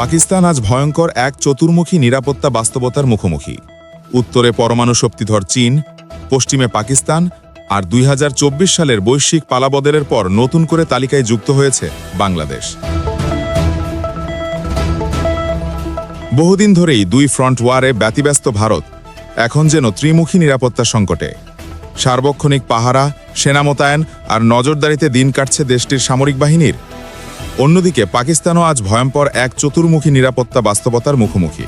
পাকিস্তান আজ ভয়ঙ্কর এক চতুর্মুখী নিরাপত্তা বাস্তবতার মুখোমুখি। উত্তরে পরমাণু শক্তিধর চীন, পশ্চিমে পাকিস্তান আর দুই হাজার চব্বিশ সালের বৈশ্বিক পালাবদলের পর নতুন করে তালিকায় যুক্ত হয়েছে বাংলাদেশ। বহুদিন ধরেই দুই ফ্রন্ট ওয়ারে ব্যতিব্যস্ত ভারত এখন যেন ত্রিমুখী নিরাপত্তা সংকটে। সার্বক্ষণিক পাহারা, সেনা মোতায়েন আর নজরদারিতে দিন কাটছে দেশটির সামরিক বাহিনীর অন্যদিকে পাকিস্তানও আজ ভয়ঙ্কর এক চতুর্মুখী নিরাপত্তা বাস্তবতার মুখোমুখি।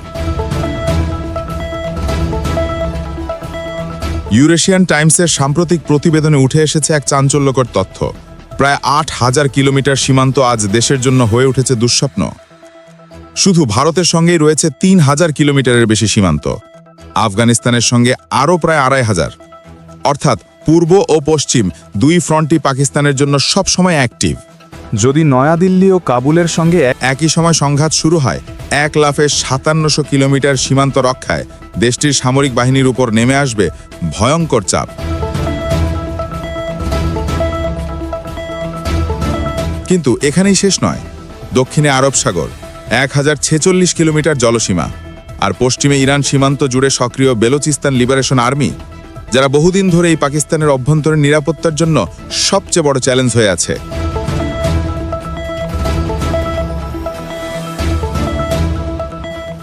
ইউরেশিয়ান টাইমসের সাম্প্রতিক প্রতিবেদনে উঠে এসেছে এক চাঞ্চল্যকর তথ্য। প্রায় আট হাজার কিলোমিটার সীমান্ত আজ দেশের জন্য হয়ে উঠেছে দুঃস্বপ্ন। শুধু ভারতের সঙ্গেই রয়েছে তিন হাজার কিলোমিটারের বেশি সীমান্ত। আফগানিস্তানের সঙ্গে আরও প্রায় আড়াই হাজার। অর্থাৎ পূর্ব ও পশ্চিম দুই ফ্রন্টই পাকিস্তানের জন্য সবসময় অ্যাক্টিভ। যদি নয়াদিল্লি ও কাবুলের সঙ্গে একই সময় সংঘাত শুরু হয়, এক লাফে সাতান্নশো কিলোমিটার সীমান্ত রক্ষায় দেশটির সামরিক বাহিনীর উপর নেমে আসবে ভয়ঙ্কর চাপ। কিন্তু এখানেই শেষ নয়। দক্ষিণে আরব সাগর, এক হাজার ছেচল্লিশ কিলোমিটার জলসীমা আর পশ্চিমে ইরান সীমান্ত জুড়ে সক্রিয় বেলোচিস্তান লিবারেশন আর্মি, যারা বহুদিন ধরে এই পাকিস্তানের অভ্যন্তরীণ নিরাপত্তার জন্য সবচেয়ে বড় চ্যালেঞ্জ হয়ে আছে।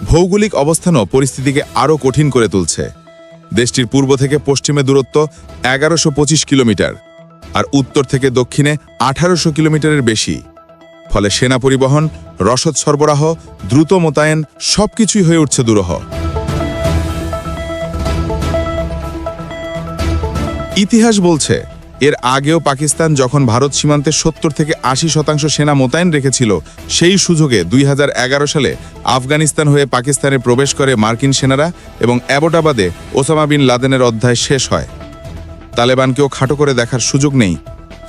ভৌগোলিক অবস্থানও পরিস্থিতিকে আরও কঠিন করে তুলছে। দেশটির পূর্ব থেকে পশ্চিমে দূরত্ব এগারোশো কিলোমিটার আর উত্তর থেকে দক্ষিণে আঠারোশো কিলোমিটারের বেশি। ফলে সেনা পরিবহন, রসদ সরবরাহ, দ্রুত মোতায়েন সবকিছুই হয়ে উঠছে দুরূহ। ইতিহাস বলছে এর আগেও পাকিস্তান যখন ভারত সীমান্তে সত্তর থেকে আশি শতাংশ সেনা মোতায়েন রেখেছিল, সেই সুযোগে দুই হাজার এগারো সালে আফগানিস্তান হয়ে পাকিস্তানে প্রবেশ করে মার্কিন সেনারা এবং অ্যাবোটাবাদে ওসামা বিন লাদেনের অধ্যায় শেষ হয়। তালেবানকেও খাটো করে দেখার সুযোগ নেই,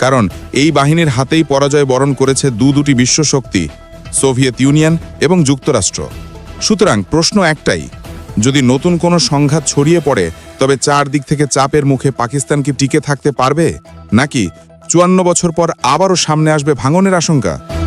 কারণ এই বাহিনীর হাতেই পরাজয় বরণ করেছে দু দুটি বিশ্বশক্তি, সোভিয়েত ইউনিয়ন এবং যুক্তরাষ্ট্র। সুতরাং প্রশ্ন একটাই, যদি নতুন কোনো সংঘাত ছড়িয়ে পড়ে তবে চারদিক থেকে চাপের মুখে পাকিস্তান কি টিকে থাকতে পারবে? নাকি চুয়ান্ন বছর পর আবারও সামনে আসবে ভাঙনের আশঙ্কা?